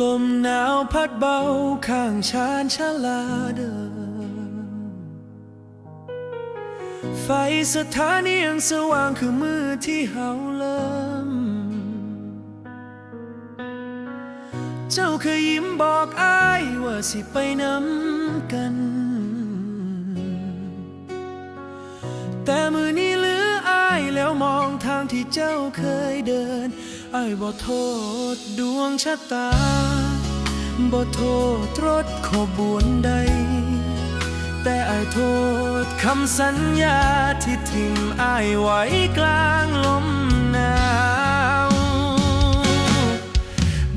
ลมหนาวพัดเบาข้างชานชาลาเดิมไฟสถานียังสว่างคือมือที่เฮาเริ่มเจ้าเคยยิ้มบอกอ้ายว่าสิไปน้ำกัน แต่มือ เจ้าเคยเดินอายบ่โทษดวงชะตาบ่โทษรถขบวนใด แต่ไอายโทษคำสัญญาที่ทิ้งอายไว้กลางลมหนาว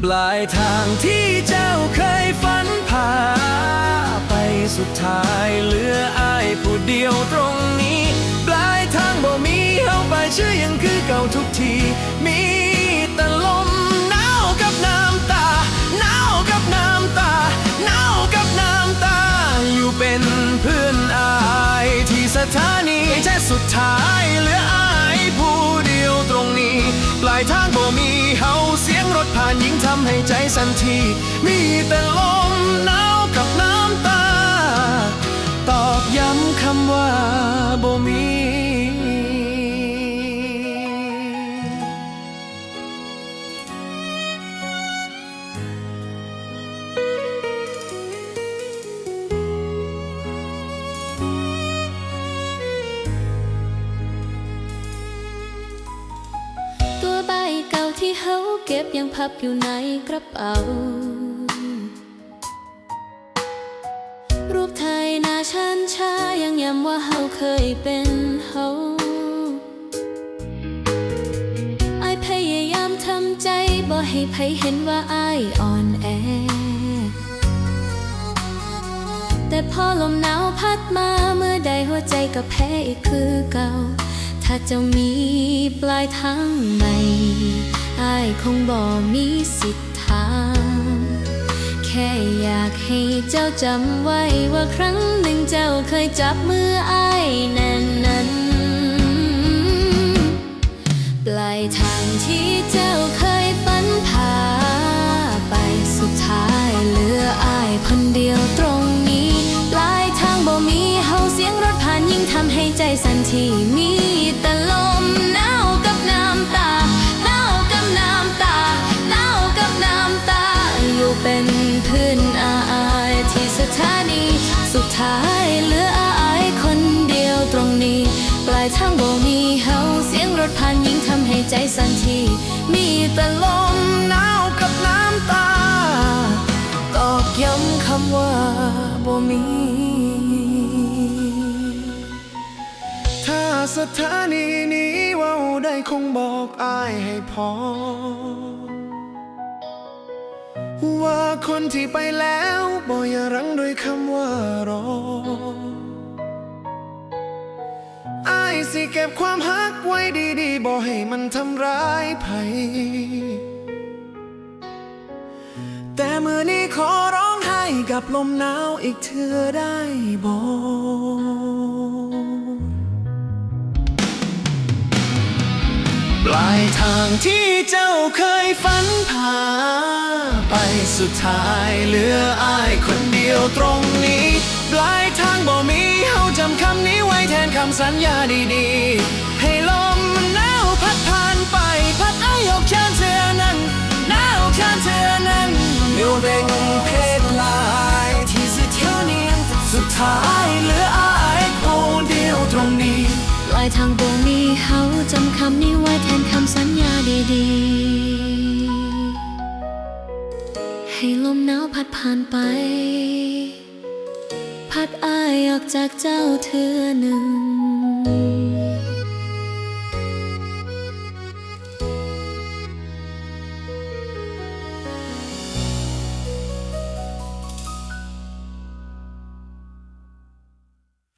ปลายทางที่เจ้าเคยฝันผ่าไปสุดท้ายเหลืออายผู้เดียวตรงนี้ ปลายทางบ่มีเฮาไปชื่อยังคือย่า ทุกที มีแต่ลมหนาวกับน้ำตาหนาวกับน้ำตาหนาวกับน้ำตา อยู่เป็นเพื่อนอายที่สถานีแค่สุดท้ายเหลืออายผู้เดียวตรงนี้ ปลายทางบ่มีเฮาเสียงรถผ่านยิ่งทำให้ใจสั่นที มีแต่ลมหนาวกับน้ำตา ตอกย้ำคำว่าบ่มี เก็บยังพับอยู่ในกระเป๋า รูปไทยหน้าชันชายังย้ำว่าเฮาเคยเป็นเฮาไอพยายามทำใจบ่ให้ไผเห็นว่าไออ่อนแอ แต่พอลมหนาวพัดมาเมื่อใดหัวใจก็แพ้อีกคือเก่า ถ้าเจ้ามีปลายทางใหม่ คงบอกมีสิทธิ์ถามแค่อยากให้เจ้าจำไว้ว่าครั้งหนึ่งเจ้าเคยจับมืออาย ท้ายเหลืออายคนเดียวตรงนี้ ปลายทางโบมีเฮาเสียงรถผ่านยิ่งทำให้ใจสั่นทีมีแต่ลมหนาวกับน้ำตา ตอกย้ำคำว่าโบมี ถ้าสถานีนี้เว่าได้คงบอกอายให้พอว่าคนที่ไปแล้วบ่อย่ารังด้วยคำว่ารอ เก็บความฮักไว้ดีๆบ่ให้มันทำร้ายไผแต่มือนี้ขอร้องไห้กับลมหนาวอีกเทื่อได้บ่ปลายทางที่เจ้าเคยฝันผ่าไปสุดท้ายเหลืออายคนเดียวตรงำสัญญาดีๆ ให้ลมหนาวพัดผ่านไป พัดไอยออกชานเธอนั้นหนาวชานเธอนั้นอยู่เป็นเพศลายที่สุดเท่านี้สุดท้ายเหลืออายคนเดียวตรงนี้ลายทางบ่มีเฮาจำคำนี้ไว้แทนคำสัญญาดีๆ ให้ลมหนาวพัดผ่านไป พัดอายออกจากเจ้าเธอหนึ่ง you.